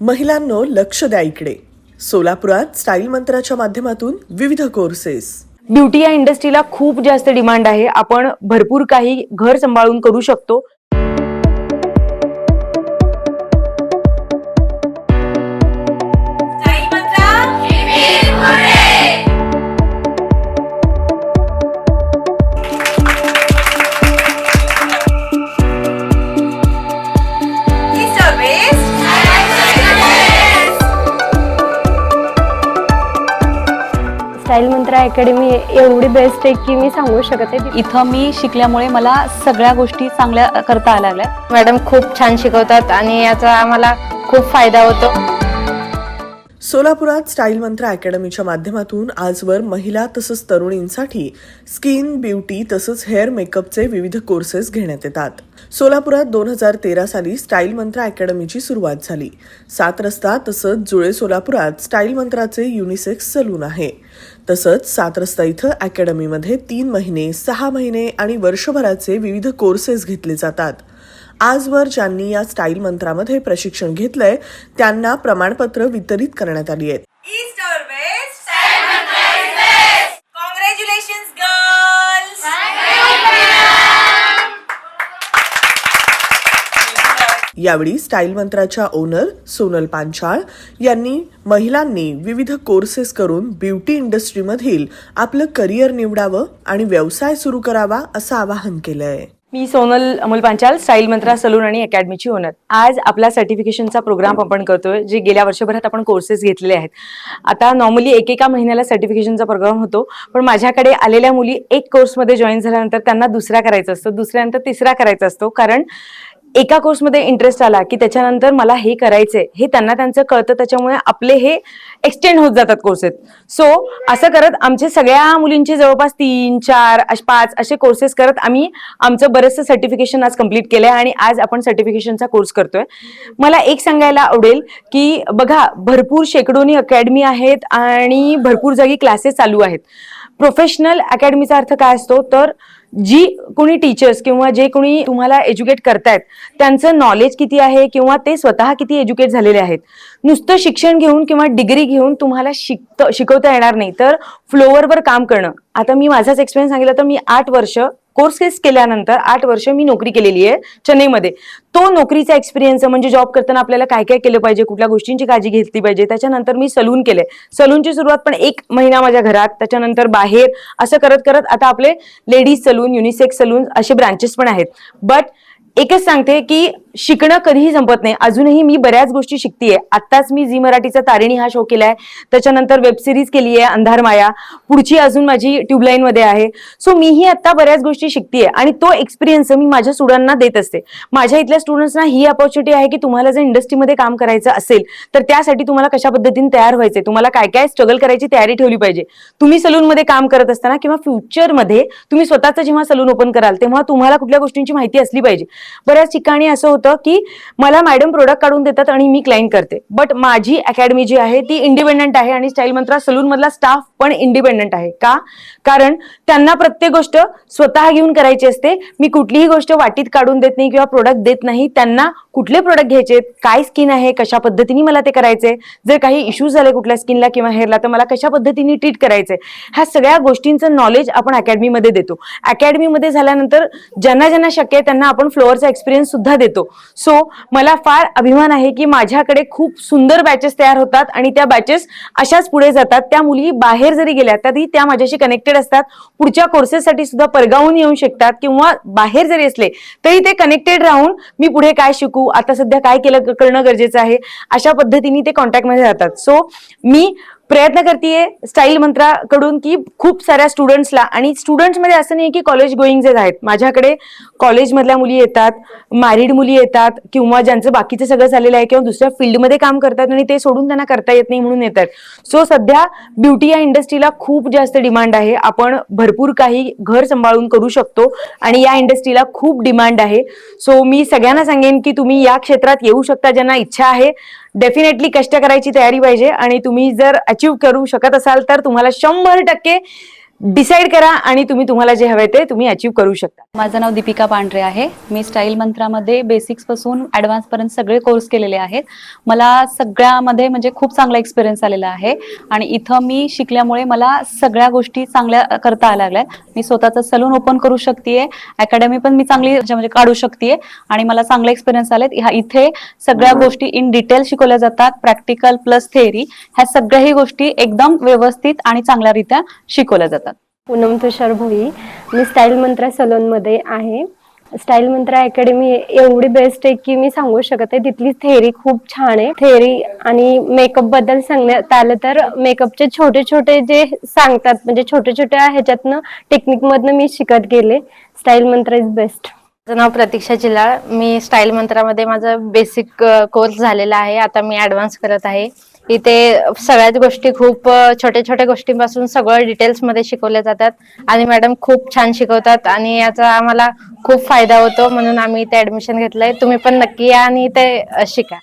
महिलांनो लक्ष द्या इकडे. सोलापुरात स्टाईल मंत्राच्या माध्यमातून विविध कोर्सेस ब्युटी या इंडस्ट्रीला खूप जास्त डिमांड आहे. आपण भरपूर काही घर सांभाळून करू शकतो. स्टाईल मंत्रा अकॅडमी एवढी बेस्ट आहे की मी सांगू शकत आहे इथं मी शिकल्यामुळे मला सगळ्या गोष्टी चांगल्या करता आल्या लागल्या. मॅडम खूप छान शिकवतात आणि याचा आम्हाला खूप फायदा होतो. सोलापुरात स्टाईल मंत्र अकॅडमीच्या माध्यमातून आजवर महिला तसंच तरुणींसाठी स्किन ब्युटी तसंच हेअर मेकअपचे विविध कोर्सेस घेण्यात येतात. सोलापुरात दोन हजार तेरा साली स्टाईल मंत्र अकॅडमीची सुरुवात झाली. सात रस्ता तसंच जुळे सोलापुरात स्टाईल मंत्राचे युनिसेक्स सलून आहे. तसंच सात रस्ता इथं अकॅडमीमध्ये तीन महिने सहा महिने आणि वर्षभराचे विविध कोर्सेस घेतले जातात. आजवर ज्यांनी या स्टाईल मंत्रामध्ये प्रशिक्षण घेतलंय त्यांना प्रमाणपत्र वितरित करण्यात आली आहेत. यावेळी स्टाईल मंत्राच्या ओनर सोनल पांचाळ यांनी महिलांनी विविध कोर्सेस करून ब्युटी इंडस्ट्रीमधील आपलं करिअर निवडावं आणि व्यवसाय सुरू करावा असं आवाहन केलंय. मी Sonal Amol Panchal Style Mantra salon आणि अकॅडमीची ओनर आज आपला सर्टिफिकेशनचा प्रोग्राम आपण करतोय जे गेल्या वर्षभरात आपण कोर्सेस घेतलेले आहेत. आता नॉर्मली एकेका महिन्याला सर्टिफिकेशनचा प्रोग्राम होतो पण माझ्याकडे आलेल्या मुली एक कोर्समध्ये जॉईन झाल्यानंतर त्यांना दुसरा करायचा असतो दुसऱ्यानंतर तिसरा करायचा असतो. कारण एका कोर्समध्ये इंटरेस्ट आला की त्याच्यानंतर मला हे करायचंय. हे त्यांना त्यांचं कळतं त्याच्यामुळे आपले हे एक्सटेंड होत जातात कोर्सेस सो असं करत आमचे सगळ्या मुलींचे जवळपास तीन चार अश- पाच असे कोर्सेस करत आम्ही आमचं बरंचसं सर्टिफिकेशन आज कंप्लीट केलंय आणि आज आपण सर्टिफिकेशनचा कोर्स करतोय. मला एक सांगायला आवडेल की बघा भरपूर शेकडोनी अकॅडमी आहेत आणि भरपूर जागी क्लासेस चालू आहेत. प्रोफेशनल अकॅडमीचा अर्थ काय असतो? तर जी कोणी टीचर्स किंवा जे कोणी तुम्हाला एज्युकेट करतायत त्यांचं नॉलेज किती आहे किंवा ते स्वतः किती एज्युकेट झालेले आहेत? नुसतं शिक्षण घेऊन किंवा डिग्री घेऊन तुम्हाला शिकत शिकवता येणार नाही. तर फ्लोअरवर काम करणं. आता मी माझाच एक्सपिरियन्स सांगितलं तर मी आठ वर्ष कोर्सेस केल्यानंतर आठ वर्ष मी नोकरी केलेली आहे चेन्नईमध्ये. तो नोकरीचा एक्सपिरियन्स म्हणजे जॉब करताना आपल्याला काय काय केलं पाहिजे कुठल्या गोष्टींची काळजी घेतली पाहिजे त्याच्यानंतर मी सलून केलंय. सलूनची सुरुवात पण एक महिना माझ्या घरात त्याच्यानंतर बाहेर असं करत करत आता आपले लेडीज सलून युनिसेक्स सलून असे ब्रांचेस पण आहेत. बट एकच सांगते की शिकणं कधीही संपत नाही. अजूनही मी बऱ्याच गोष्टी शिकतीये. आत्ताच मी झी मराठीचा तारिणी हा शो केलाय. त्याच्यानंतर वेब सिरीज केली आहे अंधार माया. पुढची अजून माझी ट्यूबलाईन मध्ये आहे. सो मीही आत्ता बऱ्याच गोष्टी शिकतीये आणि तो एक्सपिरियन्स मी माझ्या स्टुडंटना देत असते. माझ्या इथल्या स्टुडंट्सना ही अपॉर्च्युनिटी आहे की तुम्हाला जर इंडस्ट्रीमध्ये काम करायचं असेल तर त्यासाठी तुम्हाला कशा पद्धतीने तयार व्हायचंय? तुम्हाला काय काय स्ट्रगल करायची तयारी ठेवली पाहिजे? तुम्ही सलूनमध्ये काम करत असताना किंवा फ्युचरमध्ये तुम्ही स्वतःचं जेव्हा सलून ओपन कराल तेव्हा तुम्हाला कुठल्या गोष्टींची माहिती असली पाहिजे. बऱ्याच ठिकाणी असं होतं की मला मॅडम प्रोडक्ट काढून देतात आणि मी क्लाइंट करते. बट माझी अकॅडमी जी आहे ती इंडिपेंडंट आहे आणि स्टाईल मंत्रा सलून मधला स्टाफ पण इंडिपेंडंट आहे. का? कारण त्यांना प्रत्येक गोष्ट स्वतः घेऊन करायची असते. मी कुठलीही गोष्ट वाटीत काढून देत नाही किंवा प्रोडक्ट देत नाही. त्यांना कुठले प्रोडक्ट घ्यायचे? काय स्किन आहे? कशा पद्धतीने मला ते करायचे? जर काही इश्यूज झाले कुठल्या स्किनला किंवा हेअरला तर मला कशा पद्धतीने ट्रीट करायचंय ह्या सगळ्या गोष्टींचं नॉलेज आपण अकॅडमीमध्ये देतो. अकॅडमीमध्ये झाल्यानंतर ज्यांना ज्यांना शक्य आहे त्यांना आपण फ्लोअरचा एक्सपिरियन्स सुद्धा देतो. सो मला फार अभिमान आहे की माझ्याकडे खूप सुंदर बॅचेस तयार होतात आणि त्या बॅचेस अशाच पुढे जातात. त्या मुली बाहेर जरी गेल्या तरी त्या माझ्याशी कनेक्टेड असतात. पुढच्या कोर्सेससाठी सुद्धा परगावून येऊ शकतात किंवा बाहेर जरी असले तरी ते कनेक्टेड राहून मी पुढे काय शिकू आता सध्या काय केलं करणं गरजेचं आहे अशा पद्धतीने ते कॉन्टॅक्टमध्ये राहतात. सो मी प्रयत्न करते स्टाईल मंत्राकडून की खूप साऱ्या स्टुडंट्सला आणि स्टुडंट्समध्ये असं नाही की कॉलेज गोईंग आहेत. माझ्याकडे कॉलेजमधल्या मुली येतात मॅरिड मुली येतात किंवा ज्यांचं बाकीचं सगळं झालेलं आहे किंवा दुसऱ्या फील्डमध्ये काम करतात आणि ते सोडून त्यांना करता येत नाही म्हणून येतात. सो सध्या ब्युटी या इंडस्ट्रीला खूप जास्त डिमांड आहे. आपण भरपूर काही घर सांभाळून करू शकतो आणि या इंडस्ट्रीला खूप डिमांड आहे. सो मी सगळ्यांना सांगेन की तुम्ही या क्षेत्रात येऊ शकता ज्यांना इच्छा आहे. डेफिनेटली कष्ट करायची तयारी पाहिजे आणि तुम्ही जर अचीव करू शकत असाल तर तुम्हाला शंभर टक्के डिसाईड करा आणि तुम्ही तुम्हाला जे हवे ते तुम्ही अचीव्ह करू शकता. माझं नाव दीपिका पांढरे आहे. मी स्टाईल मंत्रामध्ये बेसिक्सपासून ऍडव्हान्स पर्यंत सगळे कोर्स केलेले आहेत. मला सगळ्यामध्ये म्हणजे खूप चांगला एक्सपिरियन्स आलेला आहे. आणि इथं मी शिकल्यामुळे मला सगळ्या गोष्टी चांगल्या करता आल्या लागल्या. मी स्वतःचं सलून ओपन करू शकते अकॅडमी पण मी चांगली म्हणजे काढू शकते आणि मला चांगला एक्सपिरियन्स आलेत. ह्या इथे सगळ्या गोष्टी इन डिटेल शिकवल्या जातात. प्रॅक्टिकल प्लस थेअरी ह्या सगळ्याही गोष्टी एकदम व्यवस्थित आणि चांगल्यारित्या शिकवल्या जातात. पूनम तुषार भोई. मी स्टाईल मंत्रा सलोनमध्ये आहे. स्टाईल मंत्रा अकॅडमी एवढी बेस्ट आहे की मी सांगू शकत आहे तिथली थेरी खूप छान आहे. थेरी आणि मेकअपबद्दल सांगण्यात आलं तर मेकअपचे छोटे छोटे जे सांगतात म्हणजे छोटे छोट्या ह्याच्यातनं टेक्निक मधनं मी शिकत गेले. स्टाईल मंत्रा इज बेस्ट माझं नाव प्रतीक्षा चिलाळ. मी स्टाईल मंत्रामध्ये माझा बेसिक कोर्स झालेला आहे. आता मी ऍडव्हान्स करत आहे. इथे सगळ्याच गोष्टी खूप छोट्या छोट्या गोष्टींपासून सगळं डिटेल्समध्ये शिकवल्या जातात. आणि मॅडम खूप छान शिकवतात आणि याचा आम्हाला खूप फायदा होतो म्हणून आम्ही इथे ऍडमिशन घेतलंय. तुम्ही पण नक्की या आणि इथे शिका.